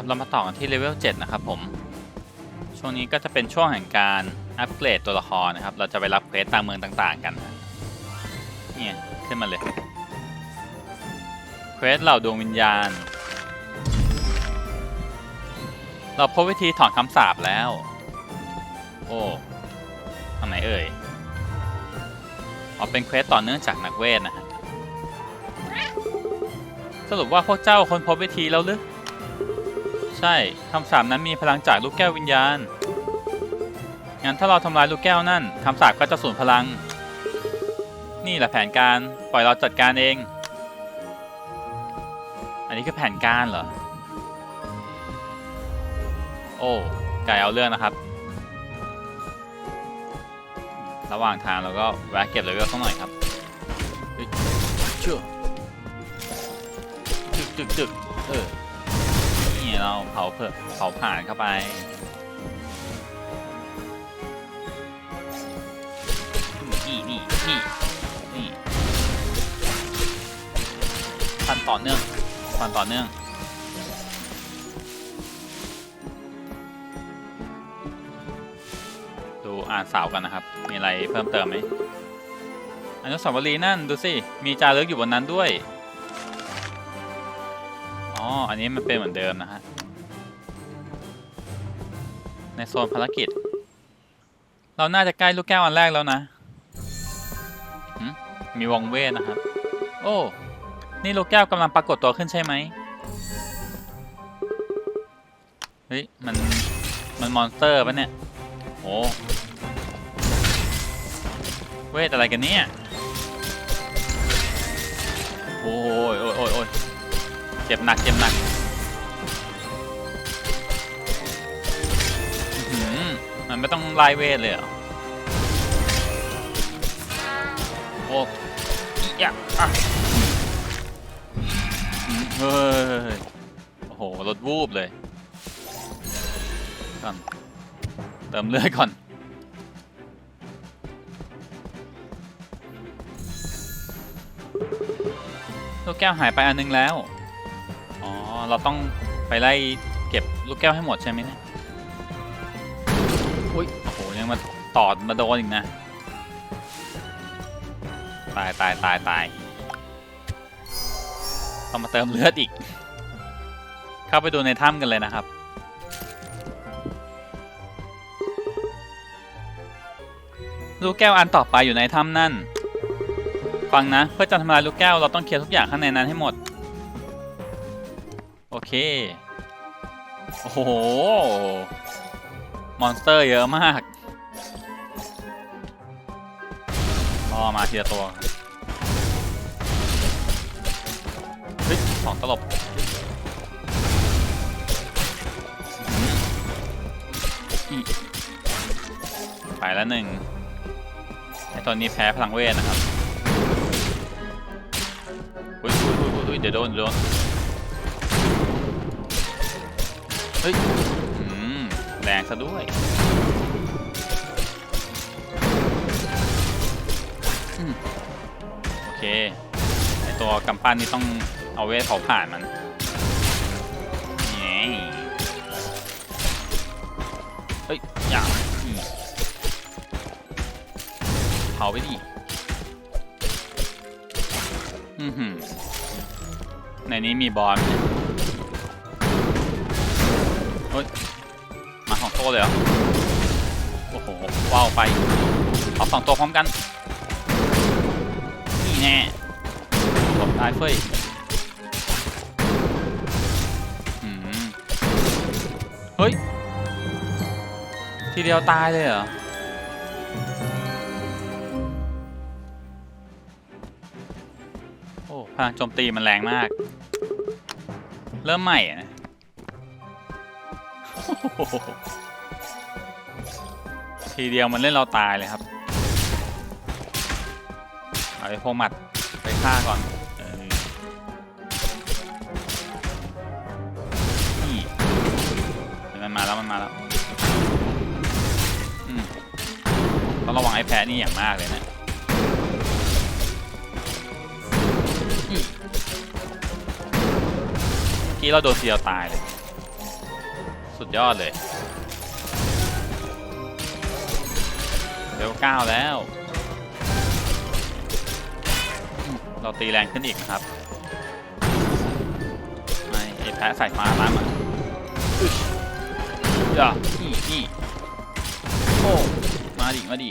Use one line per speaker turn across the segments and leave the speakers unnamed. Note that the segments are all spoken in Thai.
ครับ เรามาต่อกันที่เลเวล 7 นะครับผม ช่วงนี้ก็จะเป็นช่วงแห่งการอัปเกรดตัวละครนะครับ เราจะไปรับเควสตามเมืองต่างๆกันนะเนี่ยขึ้นมาเลยเควสเหล่าดวงวิญญาณ เราพบวิธีถอนคำสาปแล้ว โอ้ทางไหนเอ่ยอ๋อเป็นเควสต่อเนื่องจากนักเวทนะฮะสรุปว่าพวกเจ้าคนพบวิธีแล้วหรือ ใช่ คำสาปนั้นมีพลังจากลูกแก้ววิญญาณ งั้นถ้าเราทำลายลูกแก้วนั่น คำสาปก็จะสูญพลัง นี่แหละแผนการ ปล่อยเราจัดการเอง อันนี้คือแผนการเหรอ โอ้ไก่เอาเรื่องนะครับ ระหว่างทางเราก็แวะเก็บเลเวลสักหน่อยครับเชื่อจึกจึกจึกเออ เราเผาเผื่อเผาผ่านเข้าไป นี่นี่นี่นี่ฟันต่อเนื่องฟันต่อเนื่องดูอ่านสาวกันนะครับ มีอะไรเพิ่มเติมไหมอนุสาวรีย์นั่นดูสิ มีจารึกอยู่บนนั้นด้วย อ๋อ อันนี้มันเป็นเหมือนเดิมนะฮะ ในโซนภารกิจ เราน่าจะใกล้ลูกแก้วอันแรกแล้วนะ มีวงเวทนะครับ โอ้ นี่ลูกแก้วกำลังปรากฏตัวขึ้นใช่ไหมเฮ้ย มัน มันมอนสเตอร์ปะเนี่ย โอ้เวทอะไรกันเนี่ย โอ้ยโอ้ยโอ้ยโอ้ยเจ็บหนัก เจ็บหนัก มันไม่ต้องไล่เวทเลยเหรอโอ้ยะอะเฮ้ยโอ้โหรถวูบเลยก่อนเติมเลือดก่อนลูกแก้วหายไปอันนึงแล้ว อ๋อ เราต้องไปไล่เก็บลูกแก้วให้หมดใช่ไหมเนี่ย มาตอดมาโดนอีกนะ ตายตายตายตายต้องมาเติมเลือดอีก เข้าไปดูในถ้ำกันเลยนะครับ ลูกแก้วอันต่อไปอยู่ในถ้ำนั่น ฟังนะ เพื่อจะทำลายลูกแก้วเราต้องเคลียร์ทุกอย่างข้างในนั้นให้หมด โอเค โอ้โห มอนสเตอร์เยอะมาก ทีละตัวเฮ้ยสองตลบไปแล้วหนึ่งไอตัวนี้แพ้พลังเวทนะครับอุ้ยอุ้ยอุ้ยอุ้ยเดี๋ยวโดนโดนเฮ้ยแรงซะด้วย ไอตัวกำปั้นนี่ต้องเอาเวทเผาผ่านมันนี่เฮ้ย อย่าเผาไปดิ อือหือ ในนี้มีบอลมเฮ้ย มาสองตัวเลยเหรอ โอ้โหว้าวไป เอาสองตัวพร้อมกัน แน่หลบได้เฟ้ยเฮ้ย ทีเดียวตายเลยเหรอ โอ้ พลังโจมตีมันแรงมาก เริ่มใหม่อะนะทีเดียวมันเล่นเราตายเลยครับ เอาไปพวกหมัดไปฆ่าก่อนนี่มันมาแล้วมันมาแล้วต้องระวังไอ้แพ้นี่อย่างมากเลยนะกี้เราโดนเดียวตายเลย สุดยอดเลยเร็วเก้าแล้ว เราตีแรงขึ้นอีกนะครับไม่ไอ้แพะใส่มาล้างอะอึ๊ยอย่านี่นี่โอ้มาดิมาดิ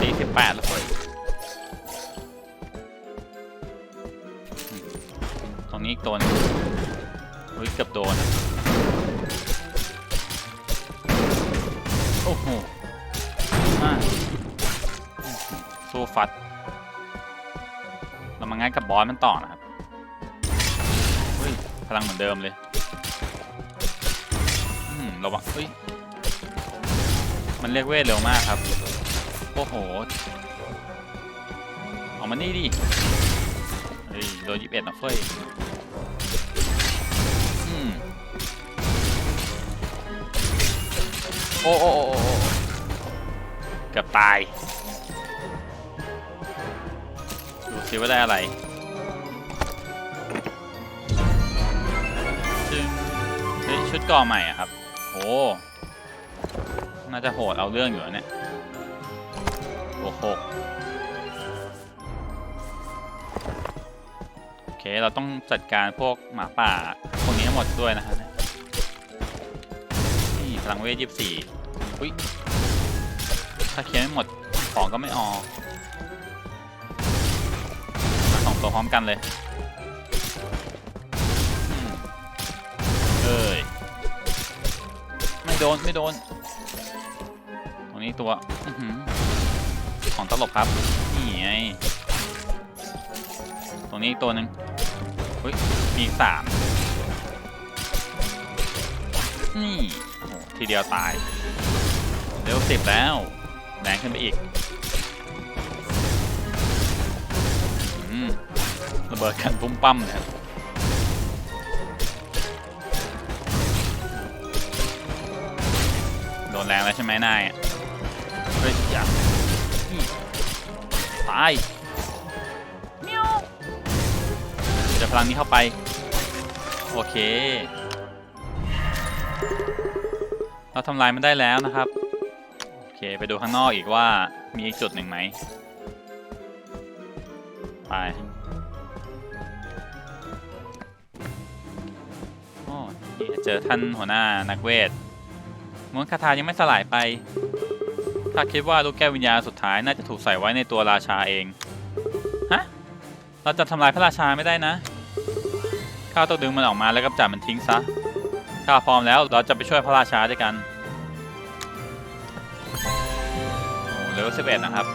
ตีสิบแปดแล้วเว้ยอืมตรงนี้อีกตัวหนึงเฮ้ยเกือบโดนอะโอ้โหอะสู้ฟัดเรา มางั้นกับบอสมันต่อนะครับเฮ้ยพลังเหมือนเดิมเลยอืมระวังเฮ้ยมันเรียกเวทเร็วมากครับโอ้โหเอามานี่ดิเฮ้ยโดนยิบเอ็ดนะเฟ้ยอืมโอ้โอ้โอ้โอ้โอ้เกือบตาย ดูซิว่าได้อะไรจึงเฮ้ยชุดก่อใหม่อะครับโอ้น่าจะโหดเอาเรื่องอยู่นะเนี่ยโอ้โหโอเค เราต้องจัดการพวกหมาป่าพวกนี้ให้หมดด้วยนะฮะนี่ยนี่พลังเวทยี่สิบสี่อุ้ยถ้าเคลียร์ไม่หมดของก็ไม่ออก มาสองตัวพร้อมกันเลยเอ้ยไม่โดน ไม่โดน ตรงนี้ตัวอของตลบครับ นี่ไง ตรงนี้อีกตัวหนึ่งเฮ้ย มีสามนี่ทีเดียวตายเร็วสิบแล้วแรงขึ้นไปอีก ระเบิดกันปุ้มปั้มนะครับโดนแรงแล้วใช่ไหมนายเฮ้ยอย่าตายเมียวเดี๋ยวพลังนี้เข้าไป โอเค เราทำลายมันได้แล้วนะครับ โอเค ไปดูข้างนอกอีกว่ามีอีกจุดหนึ่งไหมไป เจอท่านหัวหน้านักเวทม้วนคาถายังไม่สลายไป ถ้าคิดว่าลูกแก้ววิญญาณสุดท้ายน่าจะถูกใส่ไว้ในตัวราชาเอง ฮะ เราจะทำลายพระราชาไม่ได้นะ ข้าต้องดึงมันออกมาแล้วก็จับมันทิ้งซะ ข้าพร้อมแล้วเราจะไปช่วยพระราชาด้วยกันเลเวลสิบเอ็ดนะครับ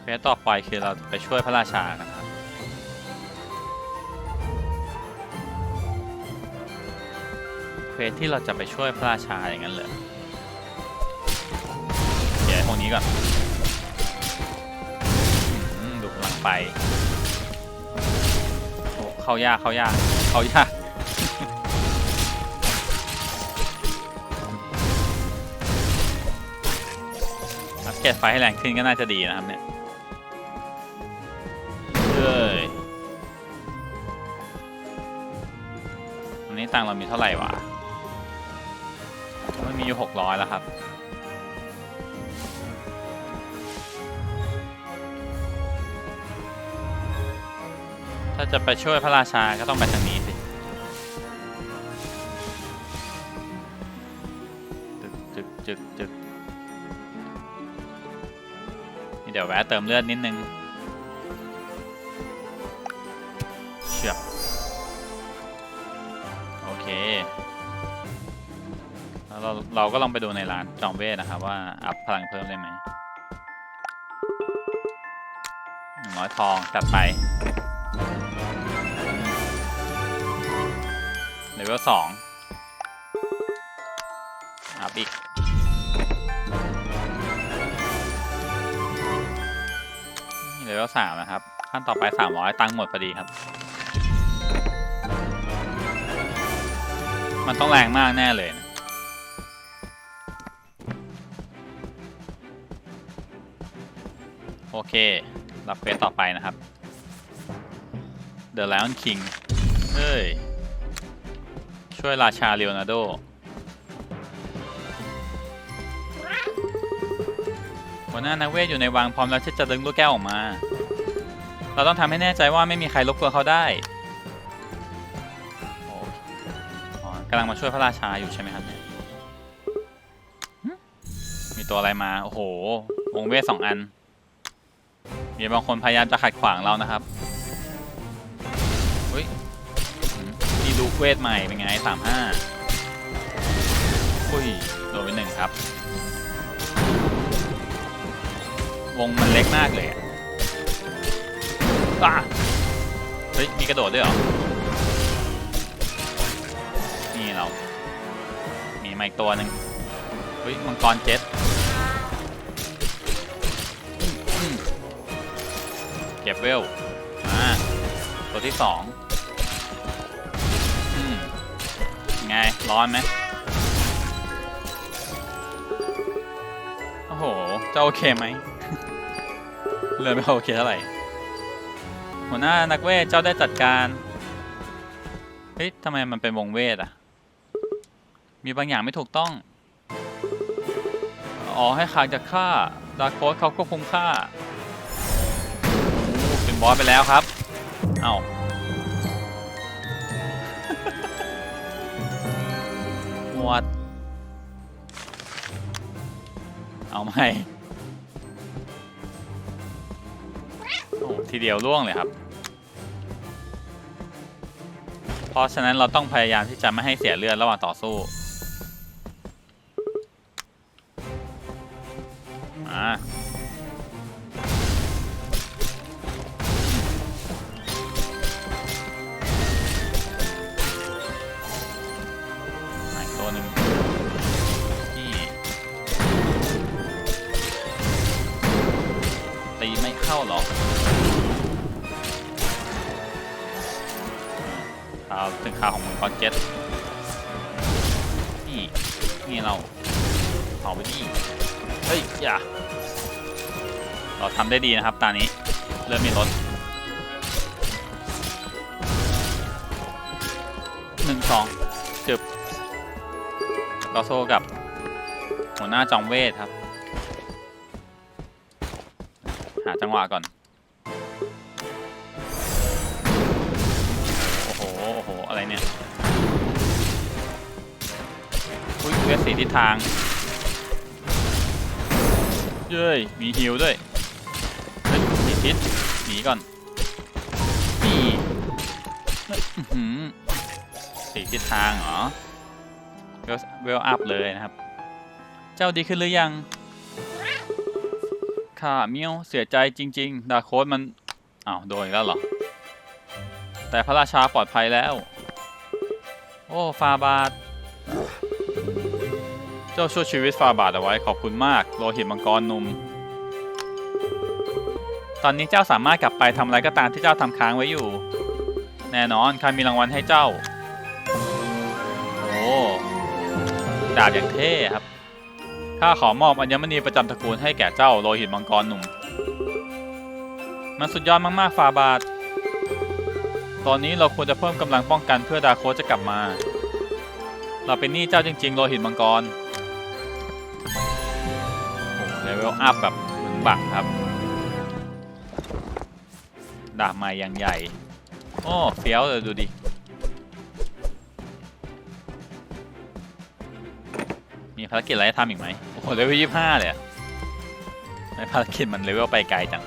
เควสต่อไปคือเราไปช่วยพระราชาครับ สที่เราจะไปช่วยพระราชาอย่างนั้นเลยเดี๋ยวพวกนี้ก่อนดูพลังไปโอ้เข้ายากเข้ายากเข้ายากอัปเกรดไฟให้แรงขึ้นก็น่าจะดีนะครับเนี่ยเอ้ยวันนี้ตังเรามีเท่าไหร่วะ มีอยู่หกร้อยแล้วครับ ถ้าจะไปช่วยพระราชาก็ต้องไปทางนี้สิจึกจึกจึกจึกนี่เดี๋ยวแวะเติมเลือดนิดนึง เราเราก็ลองไปดูในร้านจอมเวทนะครับว่าอัพพลังเพิ่มได้ไหมหนึ่งร้อยทองจัดไปเลเวลสองอัพอีกเลเวลสามนะครับ ขั้นต่อไปสามร้อยตังค์หมดพอดีครับ มันต้องแรงมากแน่เลยนะ โอเค รับเควสต่อไปนะครับ The Lion King เฮ้ย ช่วยราชาเลโอนาร์โด หัวหน้านักเวทอยู่ในวังพร้อมแล้วที่จะดึงลูกแก้วออกมา เราต้องทำให้แน่ใจว่าไม่มีใครรบกวนเขาได้กำลังมาช่วยพระราชาอยู่ใช่ไหมครับเนี่ย มีตัวอะไรมา โอ้โห วงเวทสองอัน มีบางคนพยายามจะขัดขวางเรานะครับเฮ้ยมีลูกเวทใหม่เป็นไงสามห้าอุ้ยโดนไปหนึ่งครับ วงมันเล็กมากเลยอะอะเฮ้ย มีกระโดดด้วยเหรอ นี่เรา มีมาอีกตัวหนึ่งเฮ้ย มังกรเจ็ต ก็บเวลอ่าตัวที่สองอืมไง ร้อนไหมโอ้โห จะโอเคไหม เรือไม่ค่อโอเคเท่าไหร่ หัวหน้านักเวทเจ้าได้จัดการ เฮ้ยทำไมมันเป็นวงเวทอะมีบางอย่างไม่ถูกต้อง อ๋อ ให้ขางจากข้าดาร์คโค้ดเขาควบคุมข้า บอสไปแล้วครับ เอา้าหมวด เอาไหมโอ้ทีเดียวล่วงเลยครับ เพราะฉะนั้นเราต้องพยายามที่จะไม่ให้เสียเลือดระหว่างต่อสู้ ได้ดีนะครับตานี้เริ่มมีรถหนึ่งสองจึบต่อโซกับ หัวหน้าจอมเวทครับ หาจังหวะก่อน โอ้โห โอ้โห อะไรเนี่ยอุ้ยเวทสีทิศทาง เย้ย มีฮิวด้วย ทิศหนีก่อนนี่สี่ทิศทางเหรอเวลเวลอัพเลยนะครับ เจ้าดีขึ้นหรือยังข้าเมียวเสียใจจริง ๆ ดาโค้ดมันอ้าวโดนแล้วเหรอ แต่พระราชาปลอดภัยแล้ว โอ้ ฟาบาท เจ้าช่วยชีวิตฟาบาทเอาไว้ขอบคุณมาก โลหิตมังกรหนุ่ม ตอนนี้เจ้าสามารถกลับไปทำอะไรก็ตามที่เจ้าทำค้างไว้อยู่ แน่นอนข้ามีรางวัลให้เจ้า โอ้ดาบอย่างเท่ครับข้าขอมอบอัญมณีประจำตระกูลให้แก่เจ้าโลหิตมังกรหนุ่ม มันสุดยอดมากๆฟาบาทตอนนี้เราควรจะเพิ่มกำลังป้องกันเพื่อดาโคจะกลับมา เราเป็นหนี้เจ้าจริง ๆ โลหิตมังกร โอ้เลเวลอัพแบบมึงบักครับ ดาบใหม่อย่างใหญ่ โอ้เฟี้ยวเลยดูดิ มีภารกิจอะไรทำอีกไหม โอ้โหเลเวลยี่ห้าเลยไม่ภารกิจมันเลเวลไปไกลจัง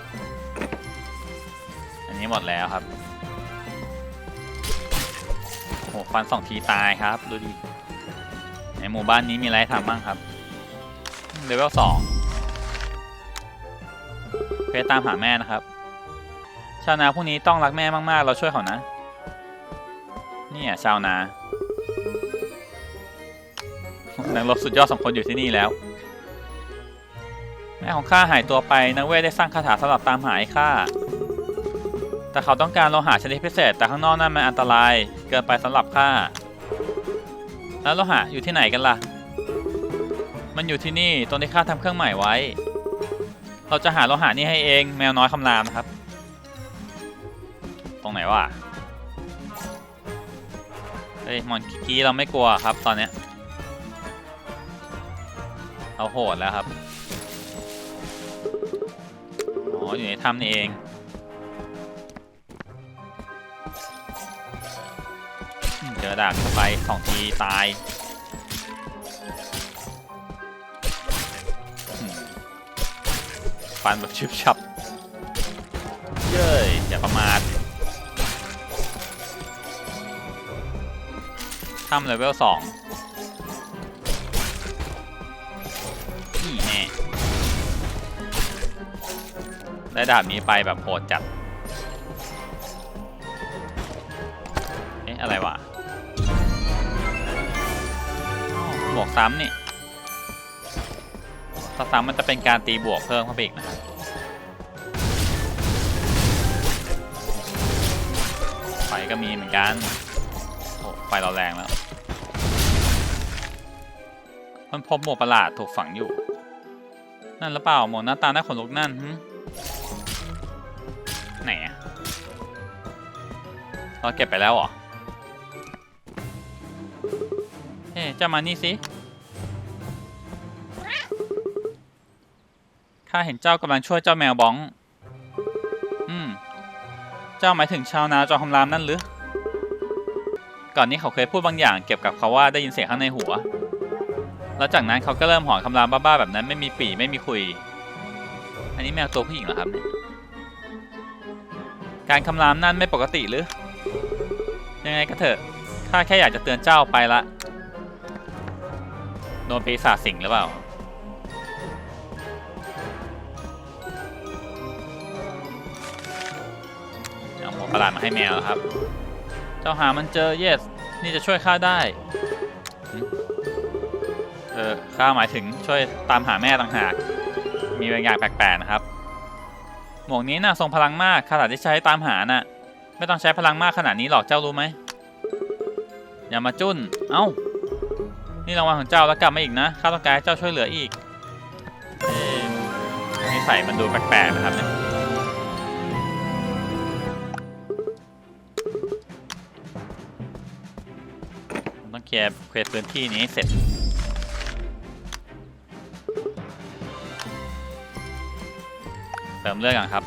อันนี้หมดแล้วครับ โอ้โหฟันสองทีตายครับ ดูดิ ในหมู่บ้านนี้มีอะไรทำบ้างครับ เลเวลสองเควสตามหาแม่นะครับ ชาวนาพวกนี้ต้องรักแม่มาก ๆ เราช่วยเขานะเนี่ยชาวนานักรบสุดยอดสองคนอยู่ที่นี่แล้ว แม่ของข้าหายตัวไปนักเวทได้สร้างคาถาสำหรับตามหาให้ข้าแต่เขาต้องการโลหะชนิดพิเศษ แต่ข้างนอกนั่นมันอันตราย เกินไปสำหรับข้าแล้วโลหะอยู่ที่ไหนกันล่ะ มันอยู่ที่นี่ตรงที่ข้าทำเครื่องหมายไว้ เราจะหาโลหะนี่ให้เองแมวน้อยคำรามนะครับ ตรงไหนวะเฮ้ยมอนกี้เราไม่กลัวครับตอนเนี้ยเราโหดแล้วครับ อ๋อ อยู่ในถ้ำนี่เอง เจอดาบเข้าไปสองทีตาย ฟันแบบชิบชับ เย้ยอย่าประมาท ถ้ำเลเวลสองนี่แน่ได้ดาบนี้ไปแบบโหดจัด เอ๊ะ อะไรวะบวกซ้ำนี่ถ้าซ้ำมันจะเป็นการตีบวกเพิ่มเข้าไปอีกนะครับไฟก็มีเหมือนกัน โอ้ไฟเราแรงแล้ว มันพบหมวกประหลาดถูกฝังอยู่ นั่นหรือเปล่าหมวกหน้าตาหน้าขนลุกนั่นหึไหนอะเราเก็บไปแล้วเหรอเฮ้เจะมานี่สิข้าเห็นเจ้ากำลังช่วยเจ้าแมวบ้อง อืม เจ้าหมายถึงชาวนาจอมคำรามนั่นหรือ ก่อนนี้เขาเคยพูดบางอย่างเกี่ยวกับเขาว่าได้ยินเสียงข้างในหัว แล้วจากนั้นเขาก็เริ่มหอนคำรามบ้าๆแบบนั้นไม่มีปีไม่มีคุย อันนี้แมวตัวผู้หญิงเหรอครับ การคำรามนั่นไม่ปกติหรือ ยังไงก็เถอะข้าแค่อยากจะเตือนเจ้าไปละโดนปีศาจสิงหรือเปล่าเอาหมวกประหลาดมาให้แมวครับ เจ้าหามันเจอ yes นี่จะช่วยข้าได้ เออข้าหมายถึงช่วยตามหาแม่ต่างหาก มีบางอย่างแปลกๆนะครับ หมวกนี้น่ะทรงพลังมากขนาดที่ใช้ตามหาน่ะ ไม่ต้องใช้พลังมากขนาดนี้หรอกเจ้ารู้ไหมอย่ามาจุ้น เอ้า นี่รางวัลของเจ้าแล้วกลับมาอีกนะข้าต้องการให้เจ้าช่วยเหลืออีกเอ๊ะนิสัยมันดูแปลกๆนะครับเนี่ยต้องเคลียร์เคลียร์พื้นที่นี้เสร็จ เติมเลือดก่อนครับ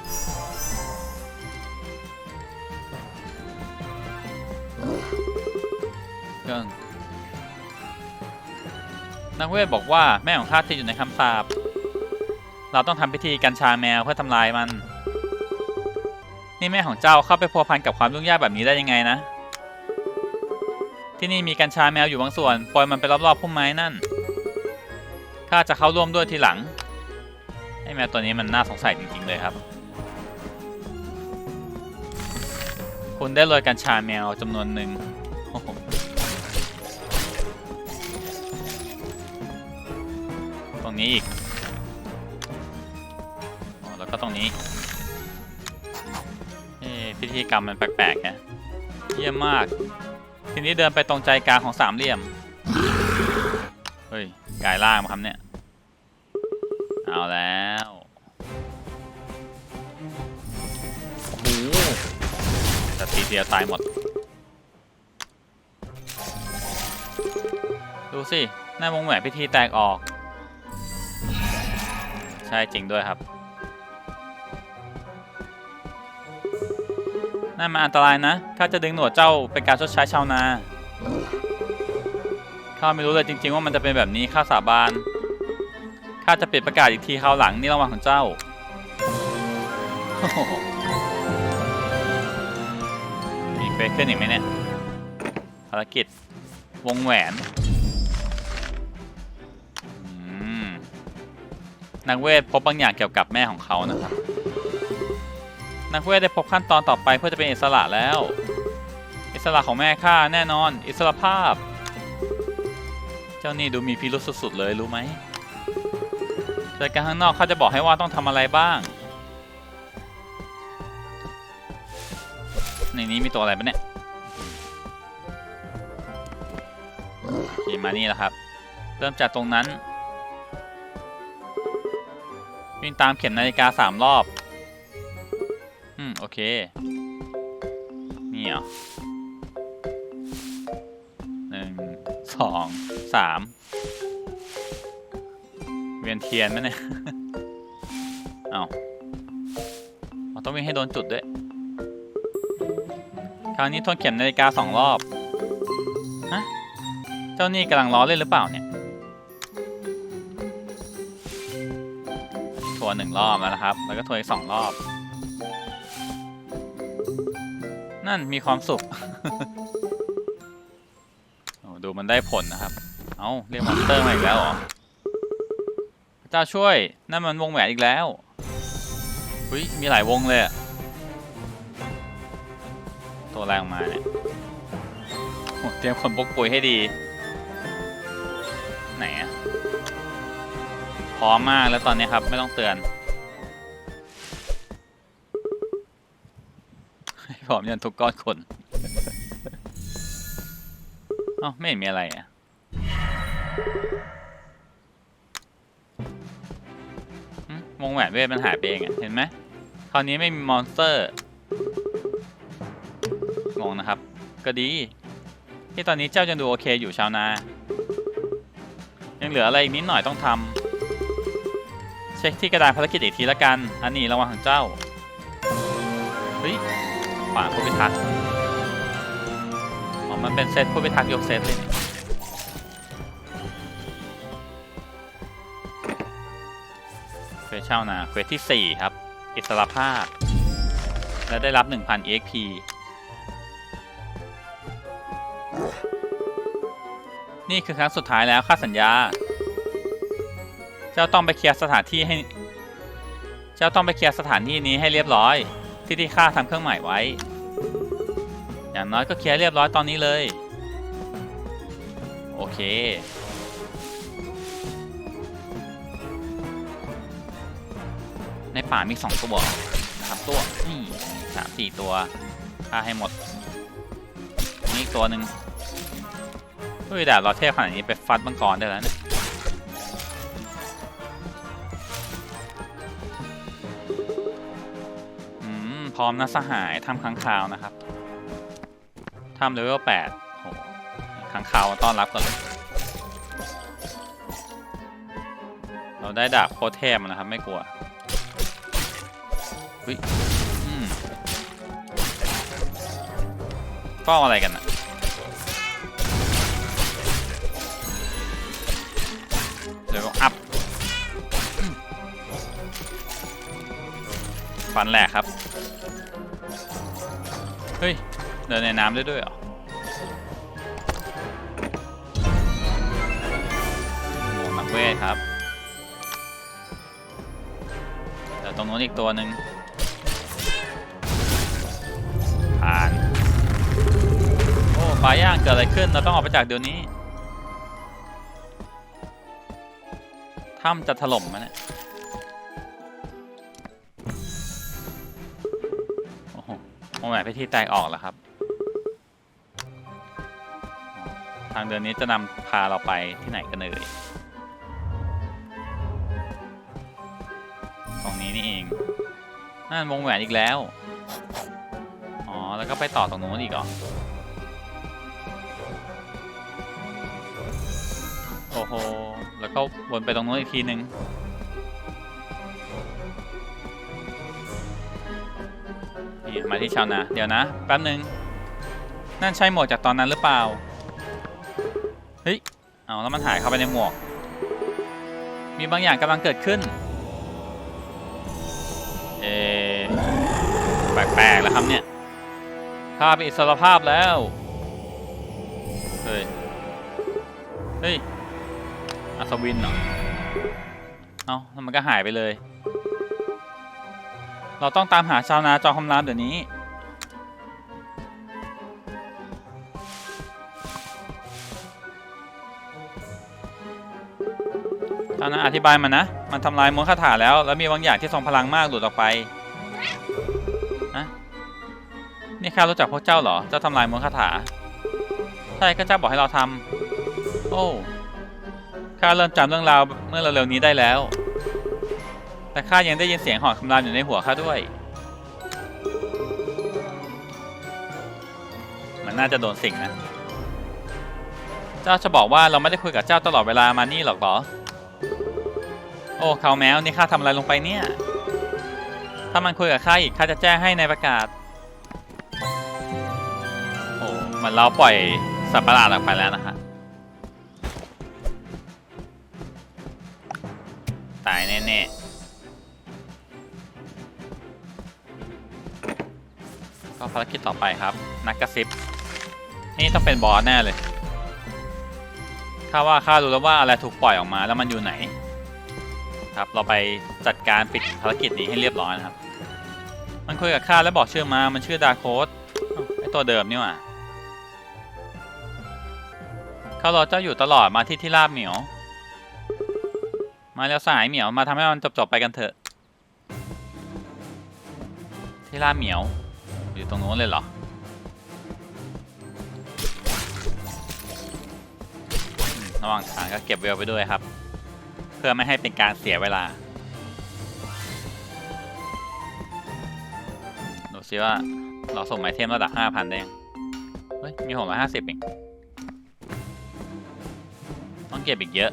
เครื่องนักเวทบอกว่าแม่ของข้าติดอยู่ในคำสาปเราต้องทำพิธีกัญชาแมวเพื่อทำลายมัน นี่แม่ของเจ้าเข้าไปพัวพันกับความยุ่งยากแบบนี้ได้ยังไงนะ ที่นี่มีกัญชาแมวอยู่บางส่วนปล่อยมันไปรอบๆพุ่มไม้นั่นข้าจะเข้าร่วมด้วยทีหลัง แมวตัวนี้มันน่าสงสัยจริง ๆ เลยครับ คุณได้โรยกัญชาแมวจำนวนหนึ่งตรงนี้อีกอแล้วก็ตรงนี้พิธีกรรมมันแปลกๆนะเยี่ยมมาก ทีนี้เดินไปตรงใจกลางของสามเหลี่ยม เฮ้ยกลายล่างมาครับเนี่ย เอาแล้ว ทีเดียวตายหมด ดูสิ หน้าวงแหวนพิธีแตกออก ใช่จริงด้วยครับนั่นมันอันตรายนะข้าจะดึงหนวดเจ้าเป็นการชดใช้ชาวนา ข้าไม่รู้เลยจริง ๆ ว่ามันจะเป็นแบบนี้ข้าสาบาน ข้าจะปิดประกาศอีกทีคราวหลังนี่รางวัลของเจ้า โอ้โหมีเควสขึ้นอีกไหมเนี่ยภารกิจวงแหวนนักเวทพบบางอย่างเกี่ยวกับแม่ของเขานะครับ นักเวทได้พบขั้นตอนต่อไปเพื่อจะเป็นอิสระแล้ว อิสระของแม่ข้าแน่นอน อิสระภาพ เจ้านี่ดูมีพิรุษสุดๆเลยรู้ไหมรายการข้างนอกเขาจะบอกให้ว่าต้องทำอะไรบ้าง ในนี้มีตัวอะไรปะเนี่ยโอเคมานี่แล้วครับ เริ่มจากตรงนั้น วิ่งตามเข็มนาฬิกาสามรอบ อืม โอเค นี่เหรอสองสามเวียนเทียนไหมเนี่ย เอาเอาต้องวิ่งให้โดนจุดด้วย คราวนี้ทวนเข็มนาฬิกาสองรอบฮะเจ้านี่กำลังล้อเล่นหรือเปล่าเนี่ยทวนหนึ่งรอบแล้วนะครับ แล้วก็ทวนอีกสองรอบ นั่นมีความสุขดูมันได้ผลนะครับ เอา้าเรียกมอนสเตอร์มาอีกแล้วเหรอพระเจ้าช่วย นั่นมันวงแหวนอีกแล้ว อุ้ยมีหลายวงเลยอะ ตัวแรงมาเนี่ยโอ้เตรียมคนปกปุยให้ดี ไหนอะพร้อมมากแล้วตอนนี้ครับ ไม่ต้องเตือนพร้อมยันทุกก้อนคนเอ้าไม่เห็นมีอะไรอะวงแหวนเวทมันหายไปเองอะเห็นไหมคราวนี้ไม่มีมอนสเตอร์ งงนะครับ ก็ดี ที่ตอนนี้เจ้ายังดูโอเคอยู่ชาวนา ยังเหลืออะไรอีกนิดหน่อยต้องทำเช็คที่กระดานภารกิจอีกทีละกัน อันนี้ระวังของเจ้า เฮ้ยขวานผู้พิทักษ์อ๋อมันเป็นเซตผู้พิทักษ์ยกเซตเลยเควสเช่านาเควสที่ 4 ครับ อิสรภาพ และได้รับ 1,000 EXP นี่คือครั้งสุดท้ายแล้วค่าสัญญา เจ้าต้องไปเคลียร์สถานที่ให้ เจ้าต้องไปเคลียร์สถานที่นี้ให้เรียบร้อย ที่ที่ข้าทำเครื่องหมายไว้ อย่างน้อยก็เคลียร์เรียบร้อยตอนนี้เลย โอเคในป่ามีสองตัวสามตัวนี่สามสี่ตัวฆ่าให้หมดนี่อีกตัวหนึ่ง เฮ้ยดาบเราเทพขนาดนี้ไปฟัดมังกรได้แล้วเนะอืมพร้อมนะสหายทำค้างคาวนะครับทำเลเวลแปดโหค้างคาวต้อนรับก่อนเลยเราได้ดาบโคตรเทพนะครับไม่กลัวเฮ้ยอืมเฝ้าอะไรกันนะ ฟันแหลกครับ เฮ้ย เดินในน้ำได้ด้วยเหรอโอ้นักเวทครับแต่ตรงนู้นอีกตัวหนึ่งผ่าน โอ้ปลาย่างเกิดอะไรขึ้น เราต้องออกไปจากเดี๋ยวนี้ ถ้ำจะถล่มมันเนี่ย โหวงแหวนพิธีแตกออกแล้วครับ ทางเดินนี้จะนำพาเราไปที่ไหนกันเอ่ยตรงนี้นี่เองนั่นวงแหวนอีกแล้ว อ๋อ แล้วก็ไปต่อตรงนู้นอีกเหรอ โอ้โห แล้วก็วนไปตรงนู้นอีกทีนึง นี่มาที่ชาวนา เดี๋ยวนะ แป๊บนึง นั่นใช่หมวกจากตอนนั้นหรือเปล่า เฮ้ย เอาแล้วมันหายเข้าไปในหมวก มีบางอย่างกำลังเกิดขึ้น เอแปลกๆแล้วครับเนี่ยข้าเป็นอิสรภาพแล้ว เฮ้ย เฮ้ยอัศวินเหรอ เอาแล้วมันก็หายไปเลย เราต้องตามหาชาวนาจอมคำรามเดี๋ยวนี้ ชาวนาอธิบายมานะ มันทำลายมนต์คาถาแล้ว แล้วมีบางอย่างที่ทรงพลังมากหลุดออกไปนะนี่ข้ารู้จักพวกเจ้าเหรอ เจ้าทำลายมนต์คาถา ใช่ก็เจ้าบอกให้เราทำ โอ้ข้าเริ่มจำเรื่องราวเมื่อเร็วๆนี้ได้แล้ว แต่ข้ายังได้ยินเสียงหอนคำรามอยู่ในหัวข้าด้วย มันน่าจะโดนสิงนะ เจ้าจะบอกว่าเราไม่ได้คุยกับเจ้าตลอดเวลามานี่หรอกหรอ โอ้เขาแมวนี่ข้าทำอะไรลงไปเนี่ย ถ้ามันคุยกับข้าอีกข้าจะแจ้งให้ในประกาศ โอ้มันเราปล่อยสัตว์ประหลาดออกไปแล้วนะฮะารกิจต่อไปครับ นักกระซิบ นี่ต้องเป็นบอสแน่เลยข้าว่าข้ารู้แล้วว่าอะไรถูกปล่อยออกมาแล้วมันอยู่ไหน ครับ เราไปจัดการปิดภารกิจนี้ให้เรียบร้อยนะครับ มันคุยกับข้าแล้วบอกชื่อมา มันชื่อดาโคสไอตัวเดิมนี่หว่าข้ารอเจ้าอยู่ตลอดมาที่ที่ราบเหมียว มาแล้วสายเหมียวมาทำให้มันจบๆไปกันเถอะ ที่ราบเหมียว อยู่ตรงโน้นเลยเหรอ ระหว่างทางก็เก็บเวลไปด้วยครับ เพื่อไม่ให้เป็นการเสียเวลา ดูซิว่าเราส่งไอเทมระดับ 5,000 ได้ยัง เฮ้ย มี 650เองต้องเก็บอีกเยอะ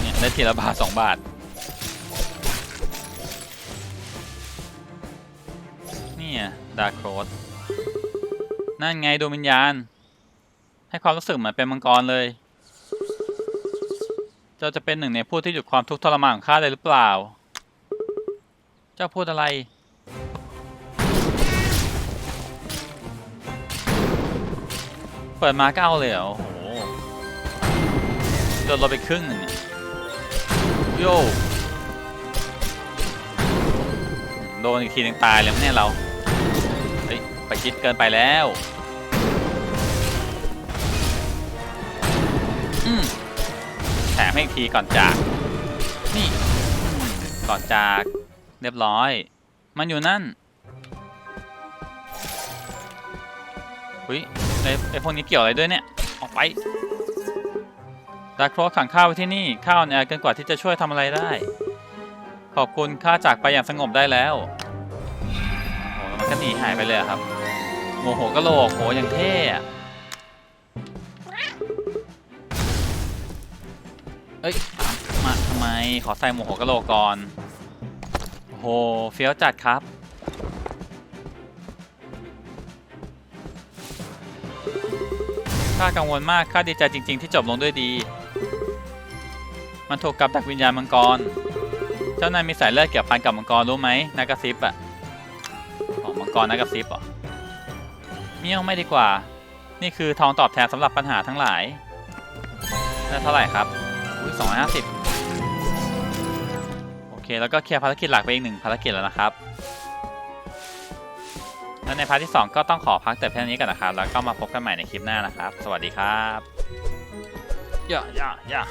เนี่ยได้ทีละบาท2บาท ดาร์คโรดนั่นไงดวงวิญญาณ ให้ความรู้สึกเหมือนเป็นมังกรเลย เจ้าจะเป็นหนึ่งในผู้ที่หยุดความทุกข์ทรมานของข้าเลยหรือเปล่า เจ้าพูดอะไร เปิดมาก็เอาเลยเหรอโอ้โหโดนเราไปครึ่งหนึ่งโย่โดนอีกทีนึงตายเลยมั้งเนี่ยเรา ไปคิดเกินไปแล้วอืมแถมให้อีกทีก่อนจาก นี่อืมก่อนจากเรียบร้อย มันอยู่นั่นหุยไอไอพวกนี้เกี่ยวอะไรด้วยเนี่ย ออกไปดาร์คโรสขังข้าวไว้ที่นี่ข้าวเนี่ยเกินกว่าที่จะช่วยทำอะไรได้ ขอบคุณข้าจากไปอย่างสงบได้แล้วโอ้โหแล้วมันก็หนีหายไปเลยอะครับ โมโหกะโหลกโหอย่างเท่อะเอ้ยมาทำไมขอใส่โมโหกะโหลกก่อนโอ้โหเฟี้ยวจัดครับข้ากังวลมากข้าดีใจจริง ๆ ที่จบลงด้วยดี มันถูกกับดักวิญญาณมังกร เจ้านายมีสายเลือดเกี่ยวพันกับมังกรรู้ไหมนากระซิบอะของมังกรนากระซิบเหรอ เมี่ยวไม่ดีกว่า นี่คือทองตอบแทนสำหรับปัญหาทั้งหลายได้เท่าไหร่ครับอุ้ยสองห้าสิบโอเค แล้วก็เคลียร์ภารกิจหลักไปอีกหนึ่งภารกิจแล้วนะครับ แล้วในพาร์ทที่ 2 ก็ต้องขอพักแต่เพียงนี้กันนะครับ แล้วก็มาพบกันใหม่ในคลิปหน้านะครับ สวัสดีครับย่าย่าย่า